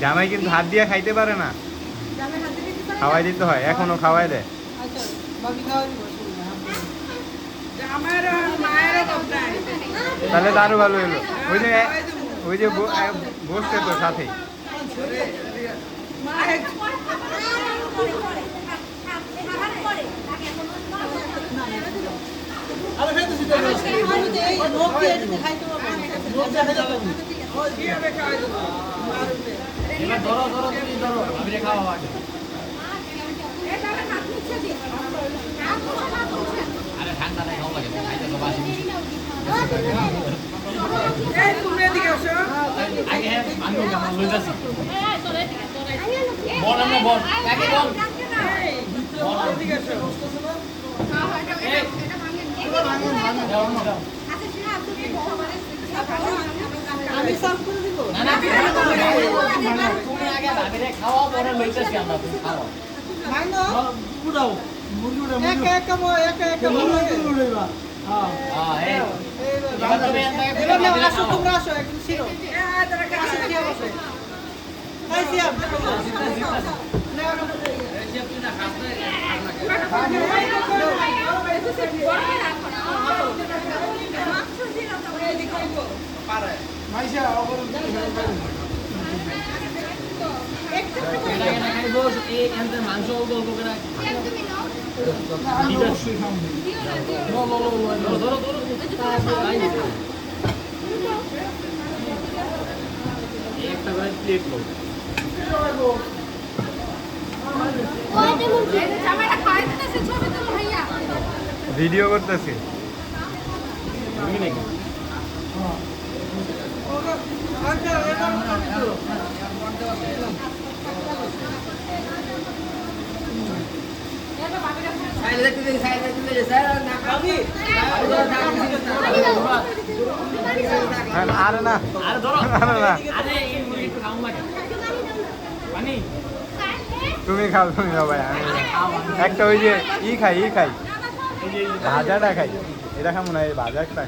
জামাই কিন্তু হাত দিয়ে খাইতে পারে না। খাওয়াই দিতে হয়, এখনও খাওয়াই দেয়। তাহলে তো আরও ভালো হলো। ওই যে ওই যে বসছে তো সাথেই এবার ধরো ধরো তুমি ধরো আমি রে খাওয়া আগে আরে ঠান্ডা নাই খাওয়া লাগে খাইতে তো বাসি বুঝি আগে হ্যাঁ আমি আমার লইতাছি বল আমরা বল কাকে বল বল তুমি আগে তুমি মুরগি উড়াইবা হ্যাঁ হ্যাঁ এই এইবার এবার তুমি তোমরা আসো একদম শিরো আসো খেয়ে বসো এই সিয়াম মাইশা অগর এটা কেনা খাইবো এই এন্ড মাংস অল্প অল্প করে অবশ্যই খাব ধরো ধরো ধরো একটা করে প্লেট লো ভিডিও করতেছি। তুমি নাকি আচ্ছা এটা তুমি খাও তুমি খাও। ভাই আমি একটা ওই যে ই খাই ই খাই ভাজাটা খাই এটা খাব না এই ভাজাটা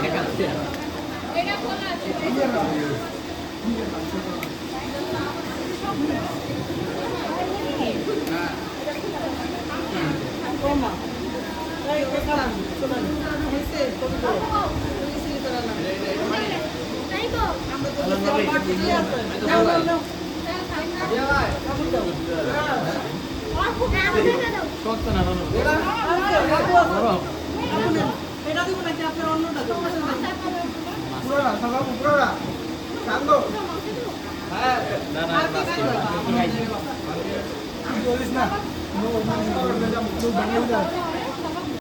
ঠিক আছে এটা দিব নাকি না নো Но он не повернется.